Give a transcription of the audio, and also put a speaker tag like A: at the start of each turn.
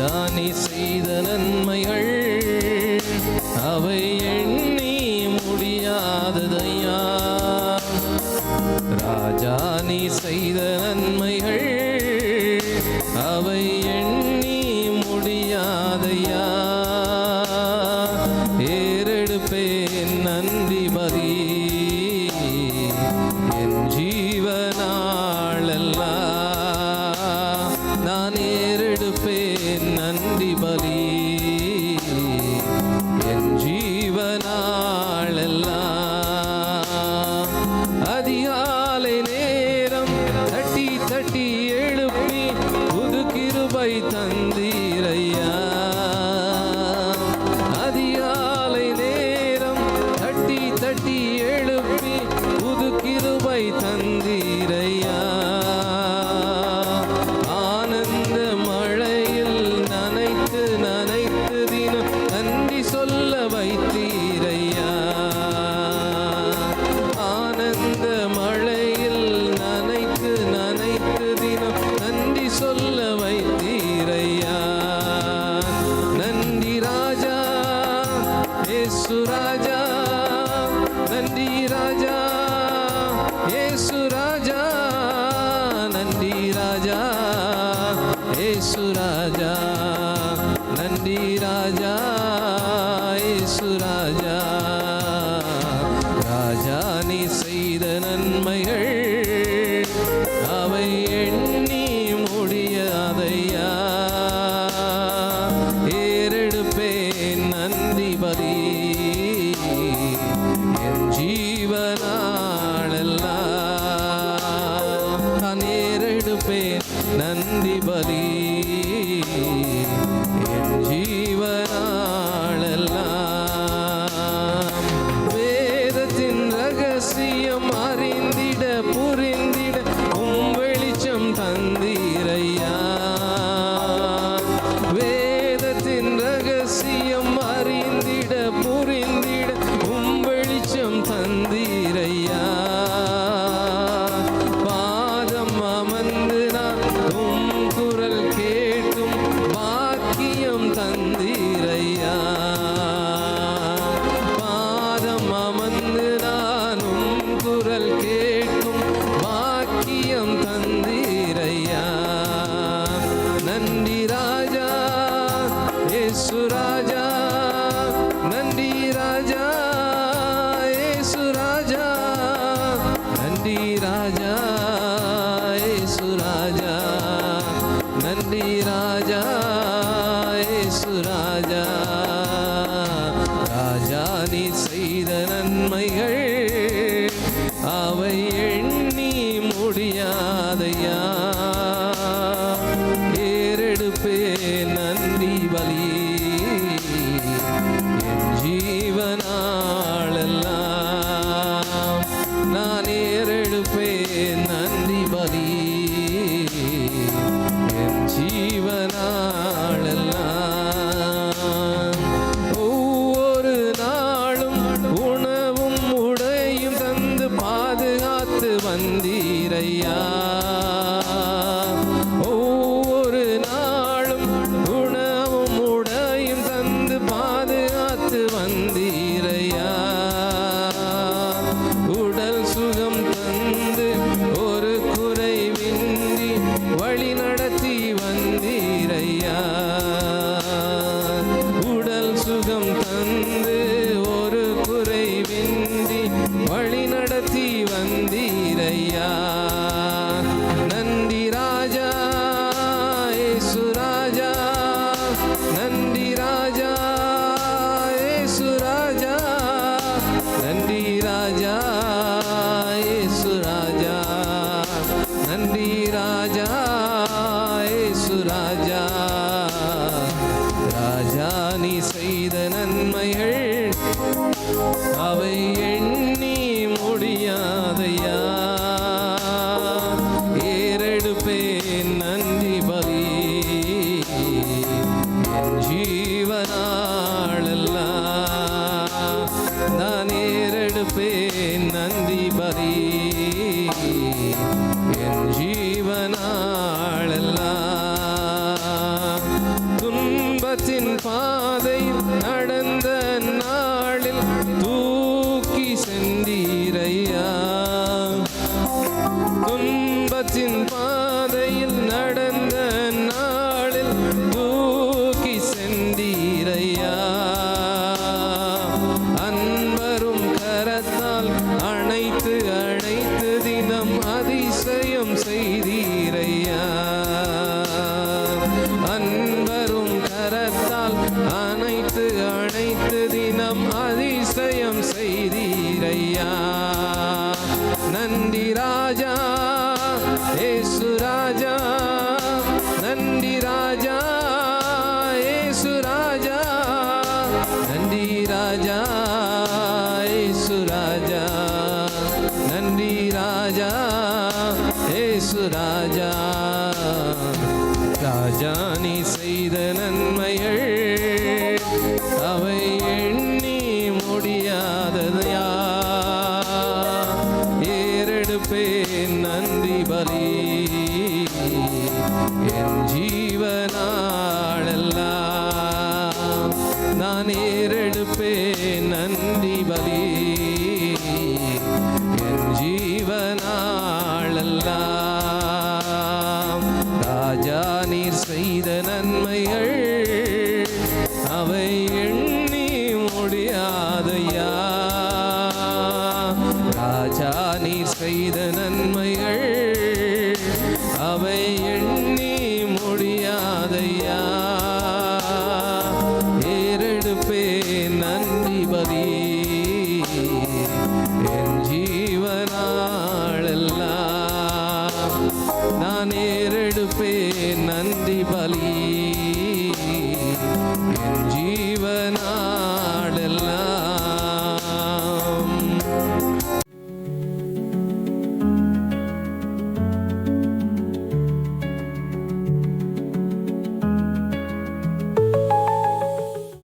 A: தானே செய்த நன்மைகள் அவை எண்ணி முடியாததையா? ராஜா நீ செய்த நன்மைகள் அவை எண்ணி முடியாதையா? ஏறெடுப்பேன் நன்றி பதி. என் ஜீவனாளல்லா நானே தட்டி எழுப்பி புது கிருபை தந்த செய்த நன்மைகள் அவை எண்ணி முடியாதையா? ஏறெடுப்பேன் நந்திபதி என் ஜீவனாளெல்லாம் நான் ஏறெடுப்பேன் நந்திபதி se amar இயேசு ராஜா. ராஜா நீ செய்த நன்மைகள் அவை எண்ணி முடியாதையா? ஏறெடுப்பேன் நன்றி பல துன்பத்தின் பாதையில் நடந்த நாளில் தூக்கி சென்றீரையா? அன்பரும் கரத்தால் அணைத்து அணைத்து தினம் அதிசயம் செய்தீரையா? அன்பரும் கரத்தால் அனைத்து அனைத்து தினம் அதிசயம் செய்தீரையா? நந்தி ராஜா ஏசு ராஜா நன்றி ராஜா ஏசு ராஜா நன்றி ராஜா ஏசு ராஜா நன்றி ராஜா ஏசு ராஜா. ராஜா நீ செய்த நன்மைகள் செய்த நன்மைகள் அவை எண்ணி முடியாதையா? ஏறெடுப்பே நன்றி பதி. என் ஜீவனாளெல்லாம் நான் ஏறெடுப்பே நன்றி பலி.